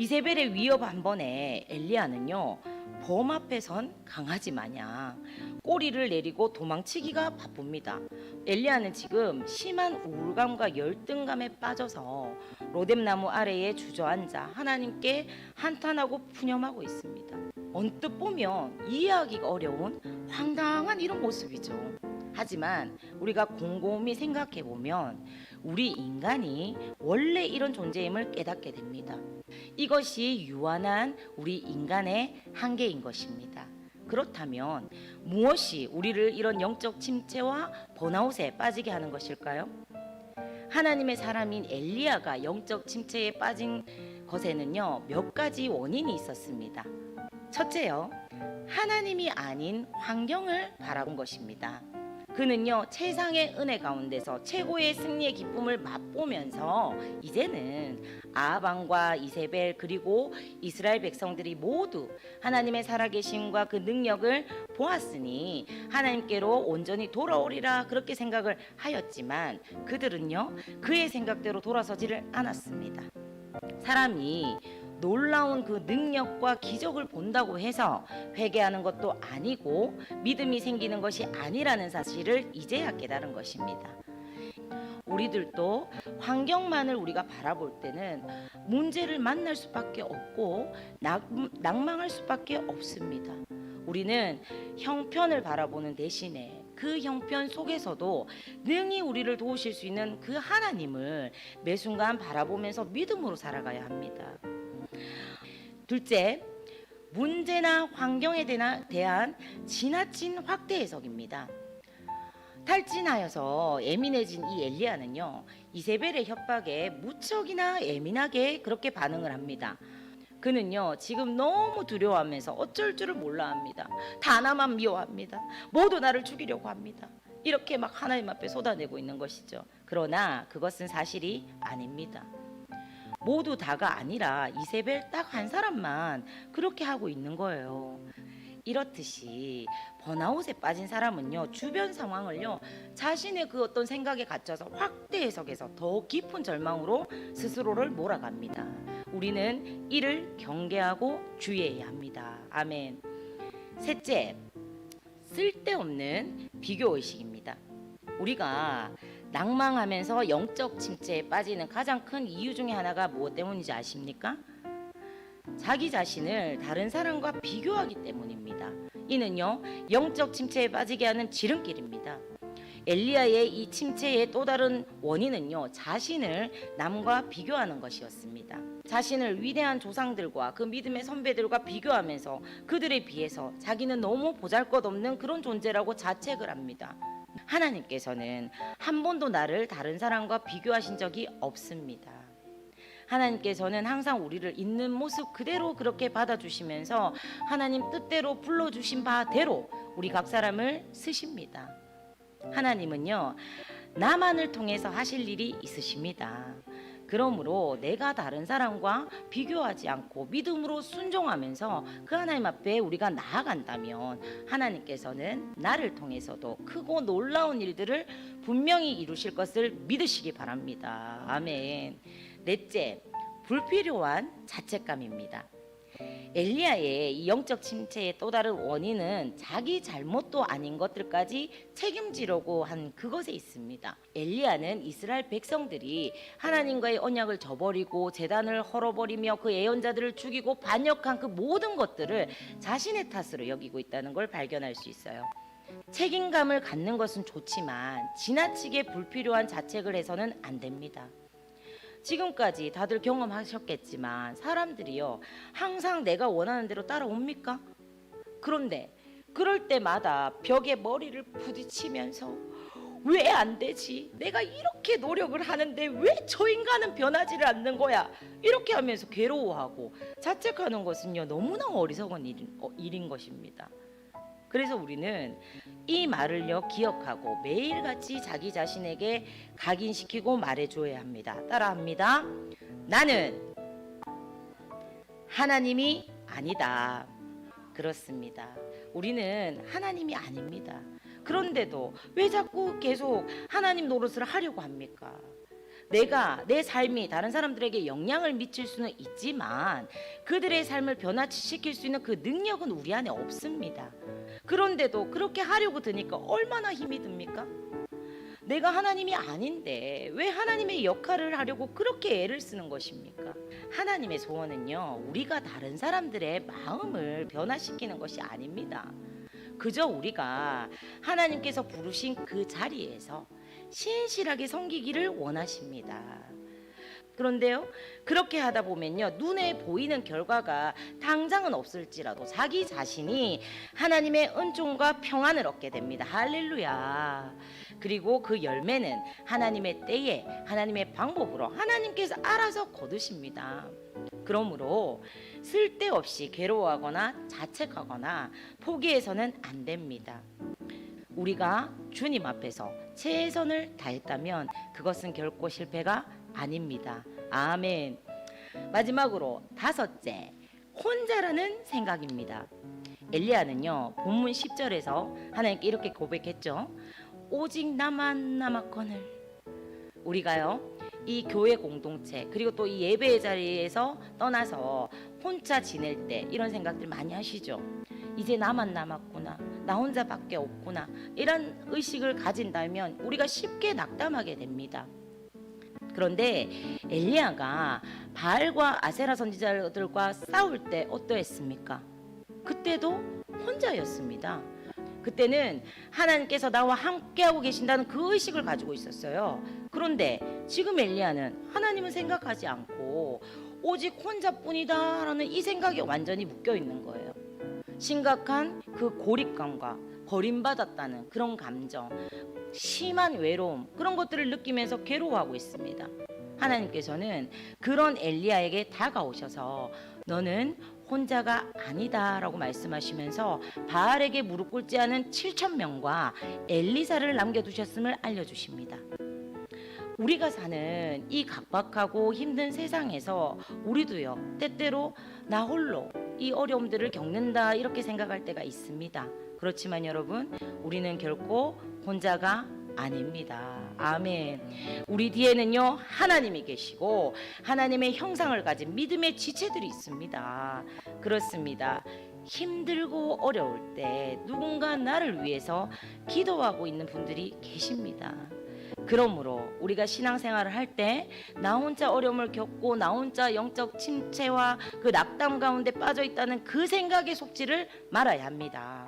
이세벨의 위협 한 번에 엘리야는요 범 앞에 선 강아지 마냥 꼬리를 내리고 도망치기가 바쁩니다. 엘리야는 지금 심한 우울감과 열등감에 빠져서 로뎀나무 아래에 주저앉아 하나님께 한탄하고 푸념하고 있습니다. 언뜻 보면 이해하기가 어려운 황당한 이런 모습이죠. 하지만 우리가 곰곰이 생각해 보면 우리 인간이 원래 이런 존재임을 깨닫게 됩니다. 이것이 유한한 우리 인간의 한계인 것입니다. 그렇다면 무엇이 우리를 이런 영적 침체와 번아웃에 빠지게 하는 것일까요? 하나님의 사람인 엘리야가 영적 침체에 빠진 것에는요 몇 가지 원인이 있었습니다. 첫째요, 하나님이 아닌 환경을 바라본 것입니다. 그는요 세상의 은혜 가운데서 최고의 승리의 기쁨을 맛보면서 이제는 아합왕과 이세벨 그리고 이스라엘 백성들이 모두 하나님의 살아계심과 그 능력을 보았으니 하나님께로 온전히 돌아오리라 그렇게 생각을 하였지만 그들은요 그의 생각대로 돌아서지를 않았습니다. 사람이 놀라운 그 능력과 기적을 본다고 해서 회개하는 것도 아니고 믿음이 생기는 것이 아니라는 사실을 이제야 깨달은 것입니다. 우리들도 환경만을 우리가 바라볼 때는 문제를 만날 수밖에 없고 낭, 낭망할 수밖에 없습니다. 우리는 형편을 바라보는 대신에 그 형편 속에서도 능히 우리를 도우실 수 있는 그 하나님을 매 순간 바라보면서 믿음으로 살아가야 합니다. 둘째, 문제나 환경에 대한 지나친 확대 해석입니다. 탈진하여서 예민해진 이 엘리야는요 이세벨의 협박에 무척이나 예민하게 그렇게 반응을 합니다. 그는요 지금 너무 두려워하면서 어쩔 줄을 몰라합니다. 다 나만 미워합니다. 모두 나를 죽이려고 합니다. 이렇게 막 하나님 앞에 쏟아내고 있는 것이죠. 그러나 그것은 사실이 아닙니다. 모두 다가 아니라 이세벨 딱 한 사람만 그렇게 하고 있는 거예요. 이렇듯이 번아웃에 빠진 사람은요 주변 상황을요 자신의 그 어떤 생각에 갇혀서 확대 해석해서 더 깊은 절망으로 스스로를 몰아갑니다. 우리는 이를 경계하고 주의해야 합니다. 아멘. 셋째, 쓸데없는 비교 의식입니다. 우리가 낭망하면서 영적 침체에 빠지는 가장 큰 이유 중에 하나가 무엇 때문인지 아십니까? 자기 자신을 다른 사람과 비교하기 때문입니다. 이는요, 영적 침체에 빠지게 하는 지름길입니다. 엘리야의 이 침체의 또 다른 원인은요, 자신을 남과 비교하는 것이었습니다. 자신을 위대한 조상들과 그 믿음의 선배들과 비교하면서 그들에 비해서 자기는 너무 보잘 것 없는 그런 존재라고 자책을 합니다. 하나님께서는 한 번도 나를 다른 사람과 비교하신 적이 없습니다. 하나님께서는 항상 우리를 있는 모습 그대로 그렇게 받아주시면서 하나님 뜻대로 불러주신 바대로 우리 각 사람을 쓰십니다. 하나님은요, 나만을 통해서 하실 일이 있으십니다. 그러므로 내가 다른 사람과 비교하지 않고 믿음으로 순종하면서 그 하나님 앞에 우리가 나아간다면 하나님께서는 나를 통해서도 크고 놀라운 일들을 분명히 이루실 것을 믿으시기 바랍니다. 아멘. 넷째, 불필요한 자책감입니다. 엘리야의 이 영적 침체의 또 다른 원인은 자기 잘못도 아닌 것들까지 책임지려고 한 그것에 있습니다. 엘리야는 이스라엘 백성들이 하나님과의 언약을 저버리고 재단을 헐어버리며 그 예언자들을 죽이고 반역한 그 모든 것들을 자신의 탓으로 여기고 있다는 걸 발견할 수 있어요. 책임감을 갖는 것은 좋지만 지나치게 불필요한 자책을 해서는 안 됩니다. 지금까지 다들 경험하셨겠지만 사람들이요 항상 내가 원하는 대로 따라옵니까? 그런데 그럴 때마다 벽에 머리를 부딪히면서 왜 안 되지? 내가 이렇게 노력을 하는데 왜 저 인간은 변하지를 않는 거야? 이렇게 하면서 괴로워하고 자책하는 것은요 너무나 어리석은 일인, 어, 일인 것입니다. 그래서 우리는 이 말을요 기억하고 매일같이 자기 자신에게 각인시키고 말해줘야 합니다. 따라합니다. 나는 하나님이 아니다. 그렇습니다. 우리는 하나님이 아닙니다. 그런데도 왜 자꾸 계속 하나님 노릇을 하려고 합니까? 내가 내 삶이 다른 사람들에게 영향을 미칠 수는 있지만 그들의 삶을 변화시킬 수 있는 그 능력은 우리 안에 없습니다. 그런데도 그렇게 하려고 드니까 얼마나 힘이 듭니까? 내가 하나님이 아닌데 왜 하나님의 역할을 하려고 그렇게 애를 쓰는 것입니까? 하나님의 소원은요, 우리가 다른 사람들의 마음을 변화시키는 것이 아닙니다. 그저 우리가 하나님께서 부르신 그 자리에서 신실하게 섬기기를 원하십니다. 그런데요, 그렇게 하다 보면요, 눈에 보이는 결과가 당장은 없을지라도 자기 자신이 하나님의 은총과 평안을 얻게 됩니다. 할렐루야. 그리고 그 열매는 하나님의 때에, 하나님의 방법으로 하나님께서 알아서 거두십니다. 그러므로 쓸데없이 괴로워하거나 자책하거나 포기해서는 안 됩니다. 우리가 주님 앞에서 최선을 다했다면 그것은 결코 실패가 아닙니다. 아멘. 마지막으로 다섯째, 혼자라는 생각입니다. 엘리야는요, 본문 10절에서 하나님께 이렇게 고백했죠. 오직 나만 남았거늘. 우리가요, 이 교회 공동체 그리고 또 이 예배의 자리에서 떠나서 혼자 지낼 때 이런 생각들 많이 하시죠. 이제 나만 남았구나. 나 혼자밖에 없구나. 이런 의식을 가진다면 우리가 쉽게 낙담하게 됩니다. 그런데 엘리야가 바알과 아세라 선지자들과 싸울 때 어떠했습니까? 그때도 혼자였습니다. 그때는 하나님께서 나와 함께하고 계신다는 그 의식을 가지고 있었어요. 그런데 지금 엘리야는 하나님은 생각하지 않고 오직 혼자뿐이다라는 이 생각에 완전히 묶여 있는 거예요. 심각한 그 고립감과 버림받았다는 그런 감정, 심한 외로움 그런 것들을 느끼면서 괴로워하고 있습니다. 하나님께서는 그런 엘리야에게 다가오셔서 너는 혼자가 아니다라고 말씀하시면서 바알에게 무릎 꿇지 않은 7천 명과 엘리사를 남겨두셨음을 알려주십니다. 우리가 사는 이 각박하고 힘든 세상에서 우리도요 때때로 나 홀로 이 어려움들을 겪는다 이렇게 생각할 때가 있습니다. 그렇지만 여러분 우리는 결코 혼자가 아닙니다. 아멘. 우리 뒤에는요 하나님이 계시고 하나님의 형상을 가진 믿음의 지체들이 있습니다. 그렇습니다. 힘들고 어려울 때 누군가 나를 위해서 기도하고 있는 분들이 계십니다. 그러므로 우리가 신앙생활을 할 때 나 혼자 어려움을 겪고 나 혼자 영적 침체와 그 낙담 가운데 빠져 있다는 그 생각에 속지를 말아야 합니다.